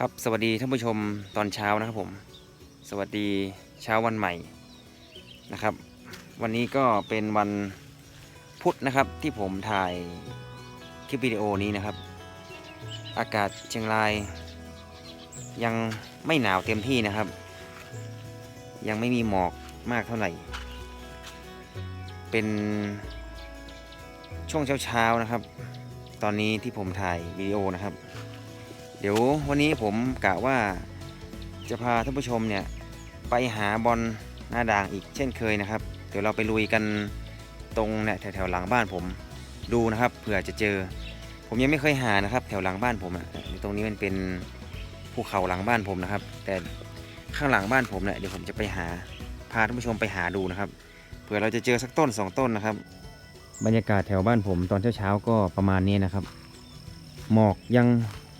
ครับสวัสดีท่านผู้ชมตอนเช้านะครับผม สวัสดีเช้าวันใหม่นะครับ วันนี้ก็เป็นวันพุธนะครับที่ผมถ่ายคลิปวิดีโอนี้นะครับ อากาศเชียงราย ยังไม่หนาวเต็มที่นะครับ ยังไม่มีหมอกมากเท่าไหร่ เป็นช่วงเช้าๆนะครับ ตอนนี้ที่ผมถ่ายวิดีโอนะครับ ดี๋ยววันนี้ผมกะว่าจะพาท่านผู้ชมเนี่ยไปหาบอลหน้าด่างอีกเช่นเคยนะครับ เดี๋ยวเราไปลุยกันตรงเนี่ยแถวๆหลังบ้านผมดูนะครับเผื่อจะเจอ ผมยังไม่เคยหานะครับ แถวหลังบ้านผมอะตรงนี้มันเป็นภูเขาหลังบ้านผมนะครับ แต่ข้างหลังบ้านผมเนี่ยเดี๋ยวผมจะไปหาพาท่านผู้ชมไปหาดูนะครับเผื่อเราจะเจอสักต้นสองต้นนะครับ บรรยากาศแถวบ้านผมตอนเช้าๆก็ประมาณนี้นะครับ หมอกยัง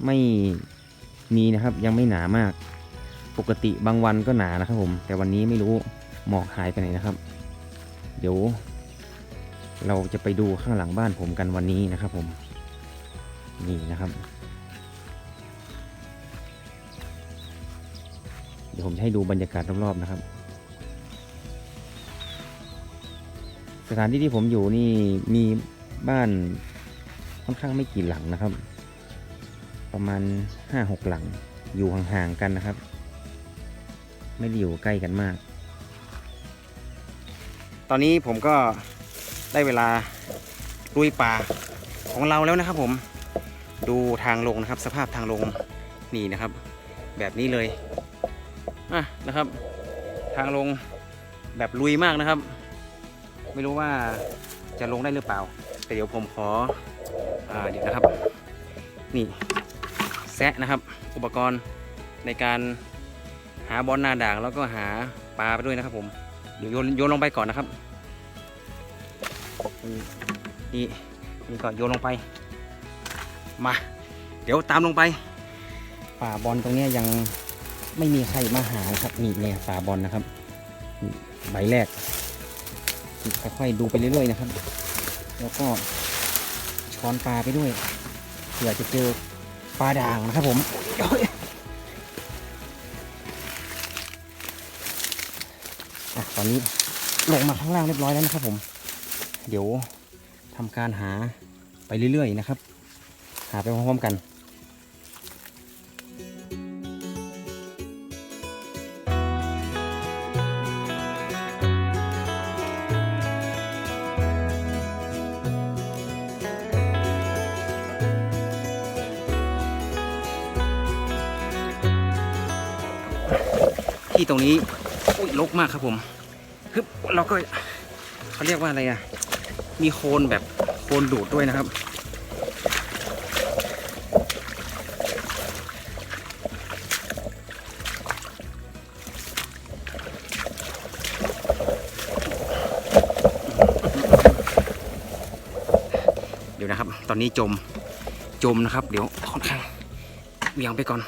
ไม่มีนะครับ ยังไม่หนามาก ปกติบางวันก็หนานะครับผม แต่วันนี้ไม่รู้หมอกหายไปไหนนะครับ เดี๋ยว เราจะไปดูข้างหลังบ้านผมกันวันนี้นะครับผม นี่นะครับ เดี๋ยวผมจะให้ดูบรรยากาศรอบๆนะครับ สถานที่ที่ผมอยู่นี่มีบ้านค่อนข้างไม่กี่หลังนะครับ ประมาณห้าหกหลัง อยู่ห่างๆกันนะครับ ไม่ได้อยู่ใกล้กันมาก ตอนนี้ผมก็ได้เวลาลุยป่าของเราแล้วนะครับผม ดูทางลงนะครับ สภาพทางลงนี่นะครับ แบบนี้เลยอะนะครับ ทางลงแบบลุยมากนะครับ ไม่รู้ว่าจะลงได้หรือเปล่า แต่เดี๋ยวผมขออาเดี๋ยวนะครับ นี่ แซะนะครับ อุปกรณ์ในการหาบอลหน้าด่างแล้วก็หาปลาไปด้วยนะครับผมเดี๋ยวโยนโยนลงไปก่อนนะครับนี่นี่ก็โยนลงไป มา เดี๋ยวตามลงไป ป่าบอลตรงนี้ยังไม่มีใครมาหาครับนี่เนี่ยป่าบอลนะครับใบแรกค่อยๆดูไปเรื่อยๆนะครับ แล้วก็ช้อนปลาไปด้วยเผื่อจะเจอ ปลาด่างนะครับผมอตอนนี้ลงมาข้างล่างเรียบร้อยแล้วนะครับผม เดี๋ยวทำการหาไปเรื่อยๆนะครับ หาไปพร้อมๆกัน ที่ตรงนี้อุ้ยรกมากครับผมฮึบเราก็เขาเรียกว่าอะไรอะ มีโคลนแบบโคลนดูดด้วยนะครับ เดี๋ยวนะครับ ตอนนี้จม จมนะครับ เดี๋ยวค่อนข้างเบี่ยงไปก่อน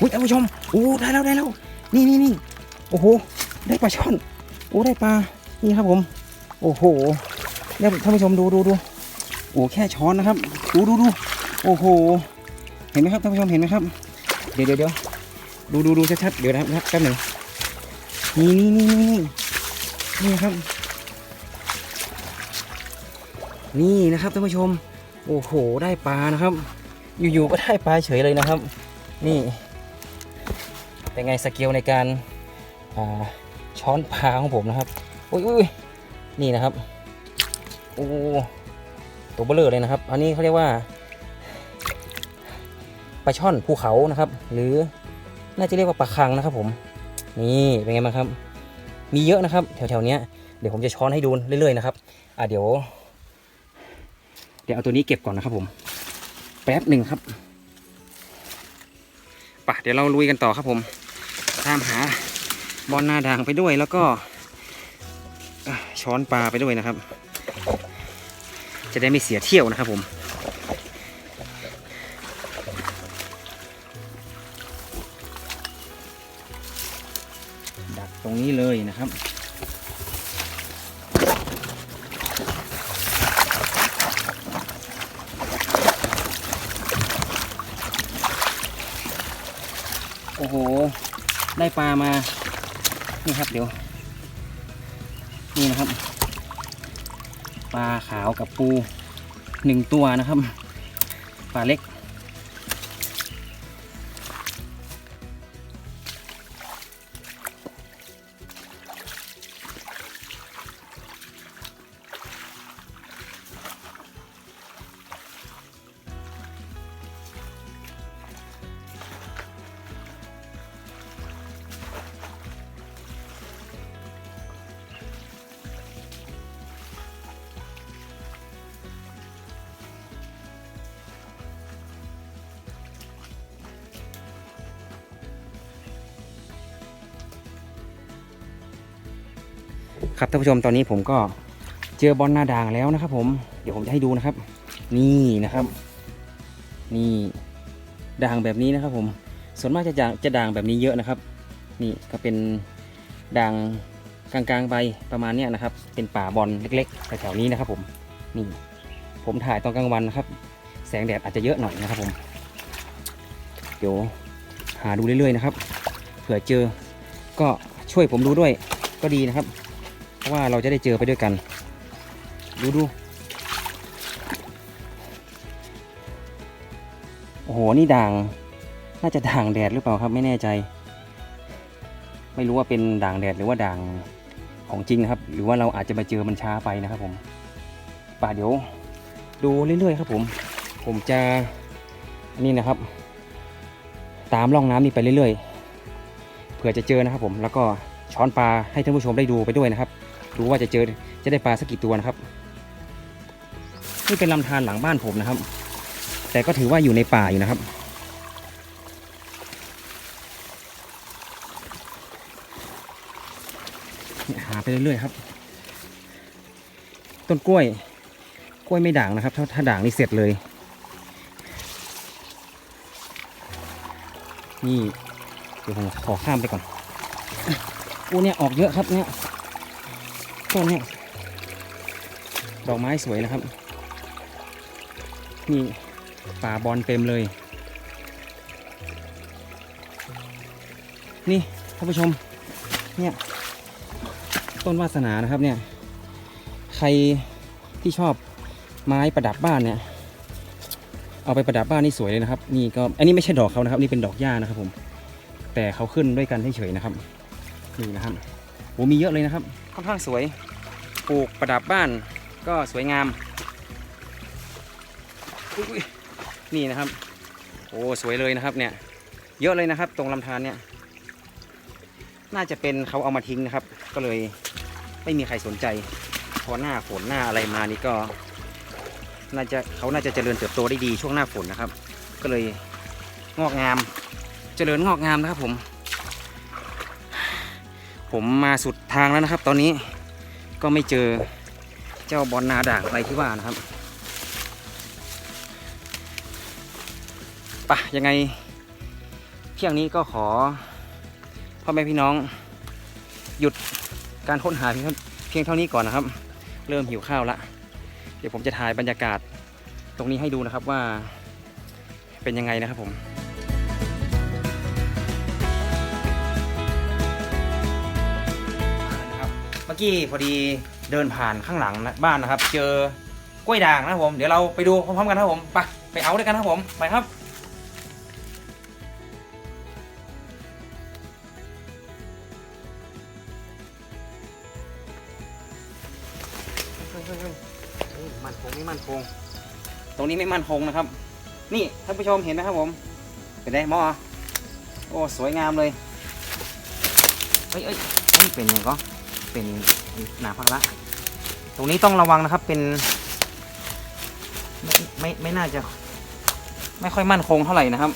อุ้ยท่านผู้ชมโอ้ได้แล้วได้แล้วนี่นี่นี่โอ้โหได้ปลาช่อนโอ้ได้ปลานี่ครับผม โอ้โหเนี่ยท่านผู้ชมดูดูดูโอ้แค่ช้อนนะครับ ดูดูดูโอ้โห เห็นไหมครับท่านผู้ชมเห็นไหมครับ เดี๋ยวเดี๋ยวเดี๋ยวดูดูดูชัดๆเดี๋ยวนะครับแป๊บหนึ่งนี่นี่นี่นี่นี่นี่ครับ นี่นะครับท่านผู้ชม โอ้โห ได้ปลานะครับ อยู่ๆก็ได้ปลาเฉยเลยนะครับ นี่ เป็นไงสเกลในการาช้อนปลาของผมนะครับอุ้ยนี่นะครับโอ้ตัวเบลเลอร์เลยนะครับ อันนี้เขาเรียกว่าปลาช่อนภูเขานะครับ หรือน่าจะเรียกว่าปลาคังนะครับผม นี่เป็นไงบ้างครับ มีเยอะนะครับ แถวๆนี้เดี๋ยวผมจะช้อนให้ดูเรื่อยๆนะครับอะเดี๋ยว เดี๋ยวเอาตัวนี้เก็บก่อนนะครับผม แป๊บหนึ่งครับ เดี๋ยวเราลุยกันต่อครับผม ตามหาบอลนาด่างไปด้วยแล้วก็ช้อนปลาไปด้วยนะครับ จะได้ไม่เสียเที่ยวนะครับผมดักตรงนี้เลยนะครับ โอ้โห ได้ปลามา นี่ครับเดี๋ยว นี่นะครับ ปลาขาวกับปูหนึ่งตัวนะครับ ปลาเล็ก ครับท่านผู้ชมตอนนี้ผมก็เจอบอลหน้าด่างแล้วนะครับผมเดี๋ยวผมจะให้ดูนะครับ นี่นะครับ นี่ด่างแบบนี้นะครับ ผมส่วนมากจะจะด่างแบบนี้เยอะนะครับ นี่ก็เป็นด่างกลางๆใบประมาณนี้นะครับ เป็นป่าบอลเล็กๆแถวๆนี้นะครับ ผมนี่ผมถ่ายตอนกลางวันนะครับ แสงแดดอาจจะเยอะหน่อยนะครับผม เดี๋ยวหาดูเรื่อยๆนะครับ เผื่อเจอก็ช่วยผมดูด้วยก็ดีนะครับ เพราะว่าเราจะได้เจอไปด้วยกัน ดูดูโอ้โห นี่ด่าง น่าจะด่างแดดหรือเปล่าครับไม่แน่ใจ ไม่รู้ว่าเป็นด่างแดดหรือว่าด่างของจริงนะครับ หรือว่าเราอาจจะมาเจอมันช้าไปนะครับผมป่าเดี๋ยวดูเรื่อยๆครับผม ผมจะนี่นะครับ ตามร่องน้ำนี่ไปเรื่อยๆเผื่อจะเจอนะครับผมแล้วก็ ช้อนปลาให้ท่านผู้ชมได้ดูไปด้วยนะครับ ดูว่าจะเจอจะได้ปลาสักกี่ตัวนะครับ นี่เป็นลำธารหลังบ้านผมนะครับ แต่ก็ถือว่าอยู่ในป่าอยู่นะครับ หาไปเรื่อยๆครับ ต้นกล้วย กล้วยไม่ด่างนะครับ ถ้าถ้าด่างนี่เสร็จเลย นี่เดี๋ยวผมขอข้ามไปก่อน อูเนี่ยออกเยอะครับเนี่ยต้นเนี่ยดอกไม้สวยนะครับนี่ป่าบอลเต็มเลย นี่ท่านผู้ชมเนี่ยต้นวาสนานะครับเนี่ยใครที่ชอบไม้ประดับบ้านเนี่ยเอาไปประดับบ้านนี่สวยเลยนะครับ นี่ก็อันนี้ไม่ใช่ดอกเขานะครับ นี่เป็นดอกหญ้านะครับผม แต่เขาขึ้นด้วยกันเฉยๆนะครับ นี่นะครับโอ้มีเยอะเลยนะครับ ค่อนข้างสวย ปลูกประดับบ้านก็สวยงามอุ๊ยนี่นะครับ โอ้สวยเลยนะครับเนี่ย เยอะเลยนะครับ ตรงลำธารเนี่ย น่าจะเป็นเขาเอามาทิ้งนะครับ ก็เลยไม่มีใครสนใจ พอหน้าฝนหน้าอะไรมานี่ก็ น่าจะเขาน่าจะเจริญเติบโตได้ดีช่วงหน้าฝนนะครับ ก็เลยงอกงาม เจริญงอกงามนะครับผม ผมมาสุดทางแล้วนะครับ ตอนนี้ก็ไม่เจอเจ้าบอลนาด่างอะไรที่ว่านะครับปะยังไงเที่ยงนี้ก็ขอพ่อแม่พี่น้อง หยุดการค้นหาเพียงเท่าเพียงเท่านี้ก่อนนะครับ เริ่มหิวข้าวละเดี๋ยวผมจะถ่ายบรรยากาศตรงนี้ให้ดูนะครับว่าเป็นยังไงนะครับผม มื่อกี้พอดีเดินผ่านข้างหลังนะบ้านนะครับ เจอกล้วยด่างนะครับผม เดี๋ยวเราไปดูพร้อมๆกันนะครับผม ไปไปเอาด้วยกันนะครับผม ไปครับมันคงไม่มั่นคง ตรงนี้ไม่มันคงนะครับ นี่ท่านผู้ชมเห็นไหมครับผม เป็นไงหมอโอ้ สวยงามเลย เอ้ยเอ้ยเอ้ยเป็นไงก็ เป็นหนาพักละ ตรงนี้ต้องระวังนะครับเป็นไม่ไม่ไม่น่าจะ ไม่ค่อยมั่นคงเท่าไหร่นะครับ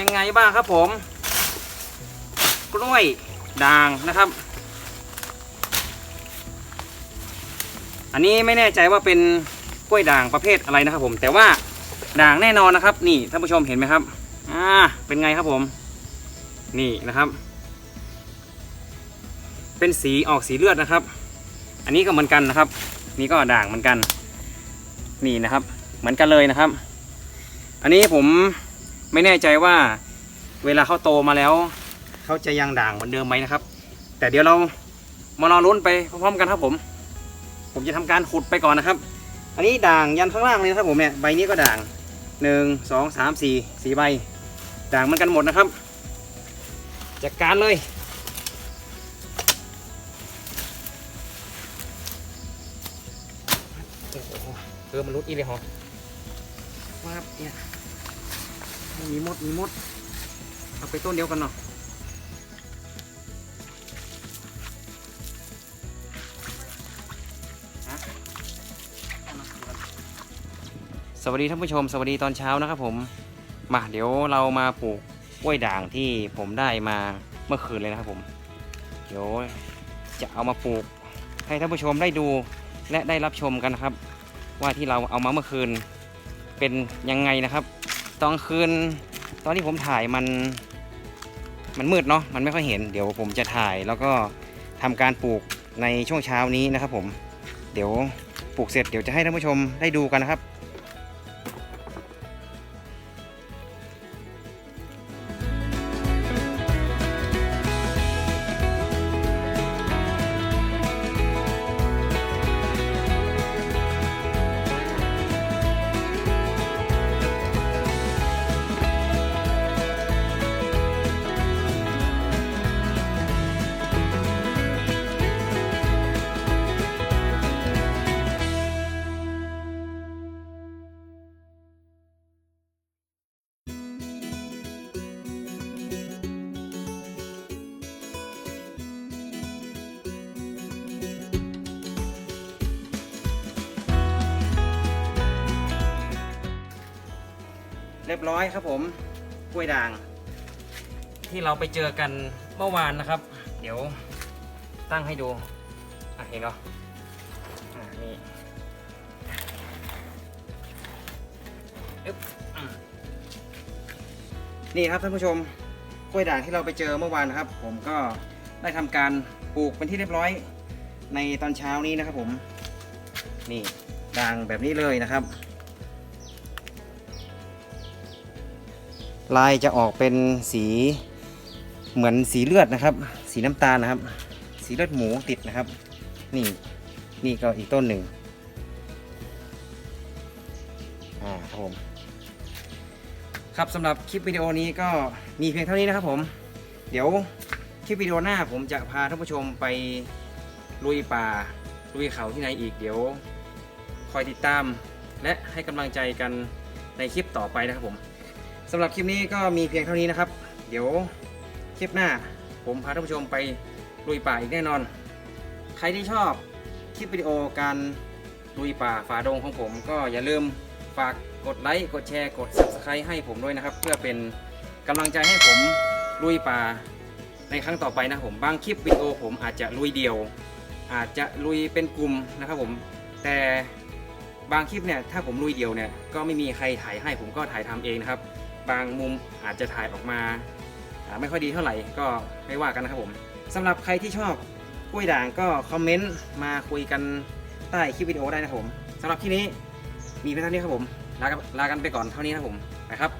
ยังไงบ้างครับผม กล้วยด่างนะครับ อันนี้ไม่แน่ใจว่าเป็นกล้วยด่างประเภทอะไรนะครับ ผม แต่ว่าด่างแน่นอนนะครับ นี่ท่านผู้ชมเห็นไหมครับอ่าเป็นไงครับผม นี่นะครับ เป็นสีออกสีเลือดนะครับ อันนี้ก็เหมือนกันนะครับ นี่ก็ด่างเหมือนกัน นี่นะครับ เหมือนกันเลยนะครับ อันนี้ผม ไม่แน่ใจว่าเวลาเขาโตมาแล้ว เขาจะยังด่างเหมือนเดิมไหมนะครับ แต่เดี๋ยวเรามารอลุ้นไปพร้อมๆกันครับผม ผมจะทำการขุดไปก่อนนะครับ อันนี้ด่างยันข้างล่างเลยนะครับผมเนี่ยใบนี้ก็ด่างหนึ่งสองสามสี่สี่ใบ ด่างเหมือนกันหมดนะครับจัดการเลยโอ้โหเออมันรุดอีเลยเหรอว่าบเนี่ย มีมด มีมด เอาไปต้นเดียวกันเนาะสวัสดีท่านผู้ชม สวัสดีตอนเช้านะครับผม มาเดี๋ยวเรามาปลูกกล้วยด่างที่ผมได้มาเมื่อคืนเลยนะครับผม เดี๋ยวจะเอามาปลูกให้ท่านผู้ชมได้ดูและได้รับชมกันนะครับ ว่าที่เราเอามาเมื่อคืนเป็นยังไงนะครับ ตอนคืน ตอนที่ผมถ่ายมัน มันมืดเนาะ มันไม่ค่อยเห็น เดี๋ยวผมจะถ่ายแล้วก็ทำการปลูกในช่วงเช้านี้นะครับผม เดี๋ยวปลูกเสร็จเดี๋ยวจะให้ท่านผู้ชมได้ดูกันนะครับ รียบร้อยครับผมกล้วยด่าง ที่เราไปเจอกันเมื่อวานนะครับ เดี๋ยวตั้งให้ดูอะเห็นเนาะอ่านี่อึ๊บอืมนี่ครับท่านผู้ชมกล้วยด่างที่เราไปเจอเมื่อวานนะครับ ผมก็ได้ทำการปลูกเป็นที่เรียบร้อยในตอนเช้านี้นะครับผม นี่ด่างแบบนี้เลยนะครับ ลายจะออกเป็นสีเหมือนสีเลือดนะครับ สีน้ำตาลนะครับ สีเลือดหมูติดนะครับ นี่นี่ก็อีกต้นหนึ่งอ่าครับผมครับสำหรับคลิปวิดีโอนี้ก็มีเพียงเท่านี้นะครับผม เดี๋ยวคลิปวิดีโอหน้าผมจะพาท่านผู้ชมไปลุยป่าลุยเขาที่ไหนอีกเดี๋ยว คอยติดตาม และให้กำลังใจกันในคลิปต่อไปนะครับผม สำหรับคลิปนี้ก็มีเพียงเท่านี้นะครับ เดี๋ยวคลิปหน้า ผมพาท่านผู้ชมไปลุยป่าอีกแน่นอน ใครที่ชอบคลิปวิดีโอการลุยป่าฝ่าดงของผม ก็อย่าลืมฝากกดไลค์กดแชร์กด subscribe ให้ผมด้วยนะครับ เพื่อเป็นกำลังใจให้ผมลุยป่าในครั้งต่อไปนะผมบางคลิปวิดีโอผมอาจจะลุยเดียว อาจจะลุยเป็นกลุ่มนะครับผมแต่บางคลิปเนี่ยถ้าผมลุยเดียวเนี่ยก็ไม่มีใครถ่ายให้ผมก็ถ่ายทำเองนะครับ บางมุมอาจจะถ่ายออกมาไม่ค่อยดีเท่าไหร่ก็ไม่ว่ากันนะครับผมสำหรับใครที่ชอบกล้วยด่างก็คอมเมนต์มาคุยกันใต้คลิปวิดีโอได้นะครับผมสำหรับที่นี้มีเพียงเท่านี้ครับผมลากันลากันไปก่อนเท่านี้นะครับผมนะครับ